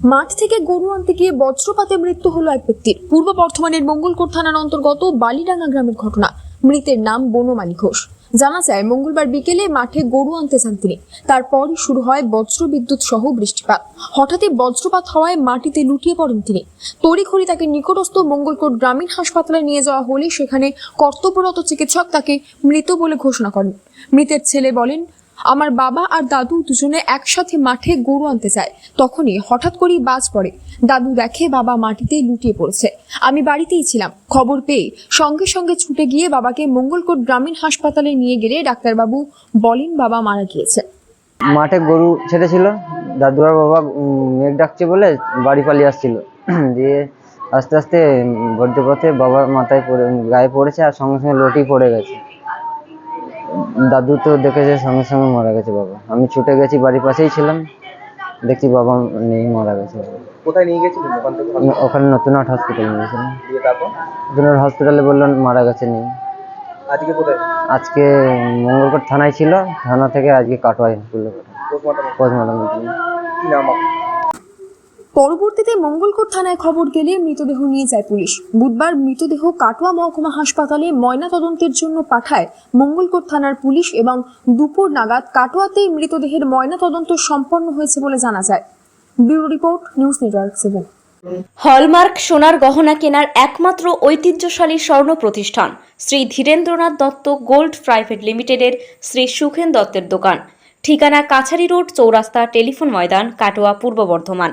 মাঠ থেকে গরু আনতে গিয়ে বজ্রপাতে মৃত্যু হলো এক ব্যক্তির। পূর্ব বর্ধমানের মঙ্গলকোট থানার অন্তর্গত বালিডাঙ্গা গ্রামের ঘটনা। মৃতের নাম বনমালী ঘোষ। জানা যায়, মঙ্গলবার বিকেলে মাঠে গরু আনতে যান তিনি। তারপরই শুরু হয় বজ্র বিদ্যুৎ সহ বৃষ্টিপাত। হঠাৎই বজ্রপাত হওয়ায় মাটিতে লুটিয়ে পড়েন তিনি। তড়িঘড়ি তাকে নিকটস্থ মঙ্গলকোট গ্রামীণ হাসপাতালে নিয়ে যাওয়া হলে সেখানে কর্তব্যরত চিকিৎসক তাকে মৃত বলে ঘোষণা করেন। মৃতের ছেলে বলেন আমার বাবা আর দাদু দুজনে একসাথে মাঠে গরু আনতে যায়। তখনই হঠাৎ করেই বাজ পড়ে। দাদু দেখে বাবা মাটিতে লুটিয়ে পড়েছে। আমি বাড়িতেই ছিলাম। খবর পেয়ে সঙ্গে সঙ্গে ছুটে গিয়ে বাবাকে মঙ্গলকোট গ্রামীণ হাসপাতালে নিয়ে গেলে ডাক্তারবাবু বলেন বাবা মারা গিয়েছে। মাঠে গরু ছেড়েছিল দাদু আর বাবা মেঘ ডাকছে বলে বাড়ি পালিয়ে আসছিল। দিয়ে আস্তে আস্তে বড্ড পথে বাবার মাথায় গায়ে পড়েছে আর সঙ্গে সঙ্গে লটি পড়ে গেছে। দাদু তো দেখেছে সঙ্গে সঙ্গে মারা গেছে বাবা। আমি ছুটে গেছি বাড়ির পাশেই ছিলাম। দেখছি বাবা নেই মারা গেছে কোথায় নিয়ে গেছিলেন ওখান থেকে ওখানে নতুন হাট হসপিটাল নিয়েছিলাম দিয়ে তারপর? নতুন হাট হসপিটালে বললেন মারা গেছে নেই। আজকে কোথায়? আজকে মঙ্গলকোট থানায় ছিল। থানা থেকে আজকে কাটোয়া পোস্টমর্টম। পোস্টমর্টম। কি নাম আপনার? পরবর্তীতে মঙ্গলকোট থানায় খবর গেলে মৃতদেহ নিয়ে যায় পুলিশ। বুধবার মৃতদেহ কাটোয়া মহকুমা হাসপাতালে ময়নাতদন্তের জন্য পাঠায় মঙ্গলকোট থানার পুলিশ এবং দুপুর নাগাদ কাটোয়াতেই মৃতদেহের ময়নাতদন্ত সম্পন্ন হয়েছে বলে জানা যায়। Bureau report, news network seven. Hallmark সোনার গহনা কেনার একমাত্র ঐতিহ্যশালী স্বর্ণ প্রতিষ্ঠান শ্রী ধীরেন্দ্রনাথ দত্ত গোল্ড প্রাইভেট লিমিটেডের শ্রী সুখেন দত্তের দোকান। ঠিকানা কাছারি রোড চৌরাস্তা টেলিফোন ময়দান, কাটোয়া, পূর্ব বর্ধমান।